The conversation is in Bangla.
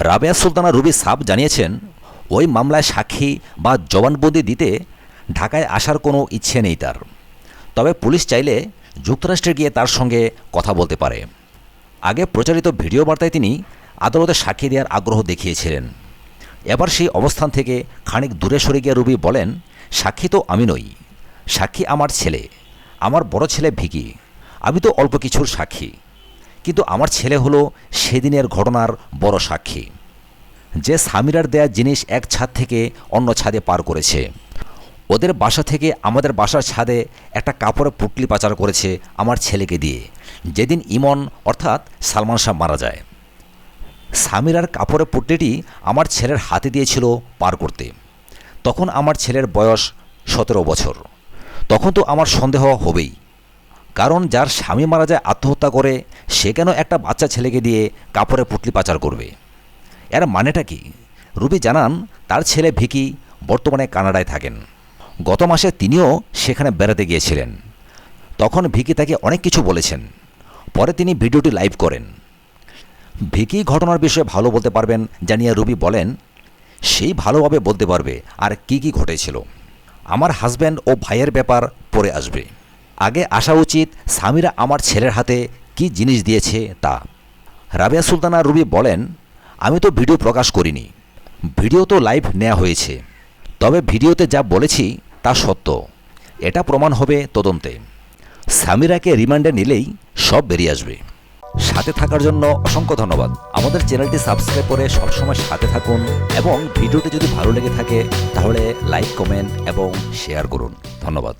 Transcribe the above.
রাবেয়া সুলতানা রুবি সাব জানিয়েছেন, ওই মামলায় সাক্ষী বা জবানবন্দি দিতে ঢাকায় আসার কোনো ইচ্ছে নেই তার। তবে পুলিশ চাইলে যুক্তরাষ্ট্রে গিয়ে তার সঙ্গে কথা বলতে পারে। আগে প্রচারিত ভিডিও বার্তায় তিনি আদালতে সাক্ষী দেওয়ার আগ্রহ দেখিয়েছিলেন। এবার সেই অবস্থান থেকে খানিক দূরে সরে গিয়ে রুবি বলেন, সাক্ষী তো আমি নই। সাক্ষী আমার ছেলে। আমার বড় ছেলে ভিকি। আমি তো অল্প কিছুর সাক্ষী। কিন্তু আমার ছেলে হলো সেদিনের ঘটনার বড় সাক্ষী। যে সামিরার দেয়া জিনিস এক ছাদ থেকে অন্য ছাদে পার করেছে। ওদের বাসা থেকে আমাদের বাসার ছাদে একটা কাপড়ে পুটলি পাচার করেছে আমার ছেলেকে দিয়ে। যেদিন ইমন, অর্থাৎ সালমান শাহ মারা যায়। সামিরার কাপড়ে পুটলিটি আমার ছেলের হাতে দিয়েছিল পার করতে। তখন আমার ছেলের বয়স সতেরো বছর। তখন তো আমার সন্দেহ হবেই। কারণ যার স্বামী মারা যায় আত্মহত্যা করে সে কেন একটা বাচ্চা ছেলেকে দিয়ে কাপড়ে পুটলি পাচার করবে? এর মানেটা কি? রুবি জানান, তার ছেলে ভিকি বর্তমানে কানাডায় থাকেন। গত মাসে তিনিও সেখানে বেড়াতে গিয়েছিলেন। তখন ভিকি তাকে অনেক কিছু বলেছেন। পরে তিনি ভিডিওটি লাইভ করেন। ভিকি ঘটনার বিষয়ে ভালো বলতে পারবেন জানিয়ে রুবি বলেন, সেই ভালোভাবে বলতে পারবে আর কি কি ঘটেছিল। আমার হাজব্যান্ড ও ভাইয়ের ব্যাপার পরে আসবে। আগে আসা উচিত সামিরা আমার ছেলের হাতে কি জিনিস দিয়েছে তা। রাবিয়া সুলতানা রুবি বলেন, আমি তো ভিডিও প্রকাশ করিনি। ভিডিও তো লাইভ নেওয়া হয়েছে। তবে ভিডিওতে যা বলেছি তা সত্য। এটা প্রমাণ হবে তদন্তে। সামিরাকে রিমান্ডে নিলেই সব বেরিয়ে আসবে। সাথে থাকার জন্য অসংখ্য ধন্যবাদ। আমাদের চ্যানেলটি সাবস্ক্রাইব করে সবসময় সাথে থাকুন এবং ভিডিওটি যদি ভালো লেগে থাকে, তাহলে লাইক, কমেন্ট এবং শেয়ার করুন। ধন্যবাদ।